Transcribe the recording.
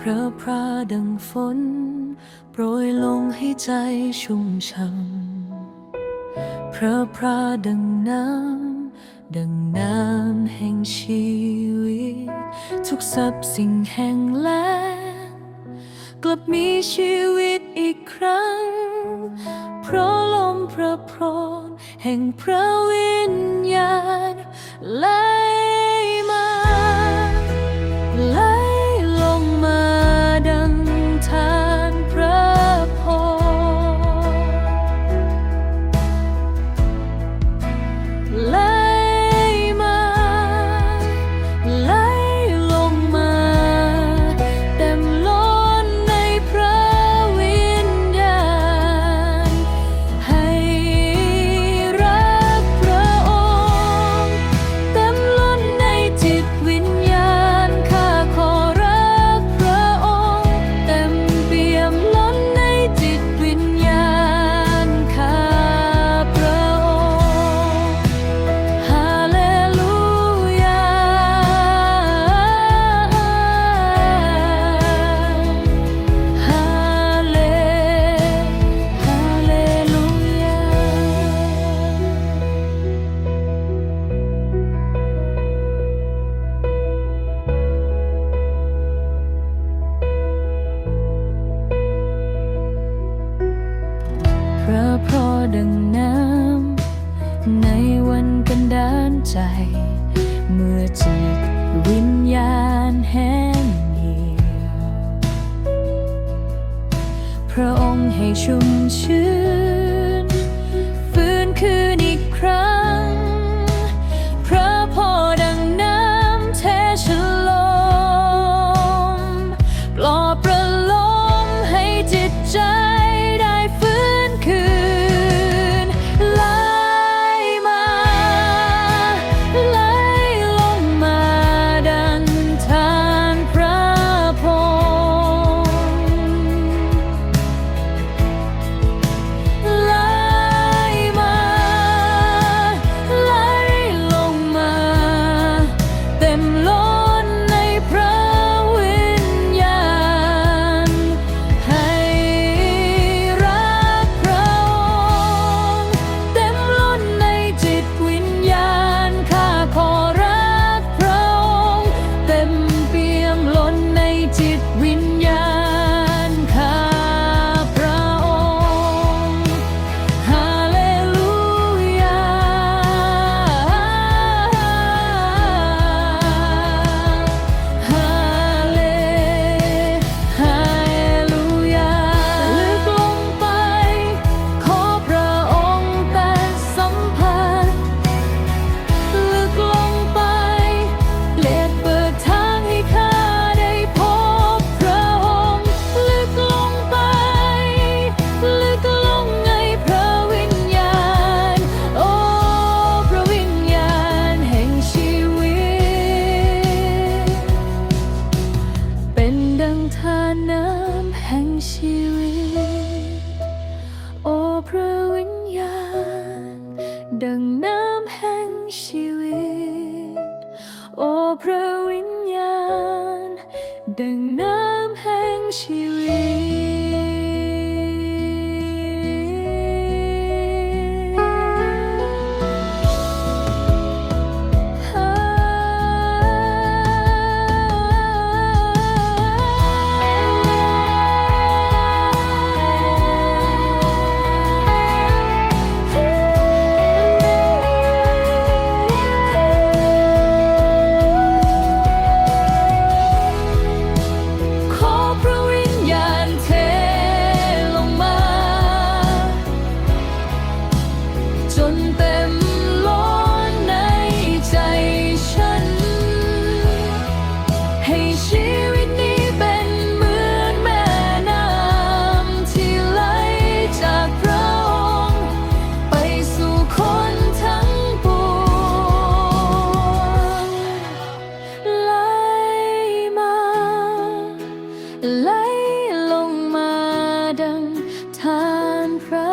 พระพราดังฝน โปรยลงให้ใจชุ่มช่ำพระพราดังน้ำดังน้ำแห่งชีวิต ทุกสรรพสิ่งแห่งแล้งกลับมีชีวิตอีกครั้ง เพราะลมพระพรแห่งพระวิญญาณไหล พระองค์ให้ชุ่มชื้น ดังทาน้ำแห่งชีวิต โอพระวิญญาณ ดังน้ำแห่งชีวิต โอพระวิญญาณ ดังน้ำแห่งชีวิต time from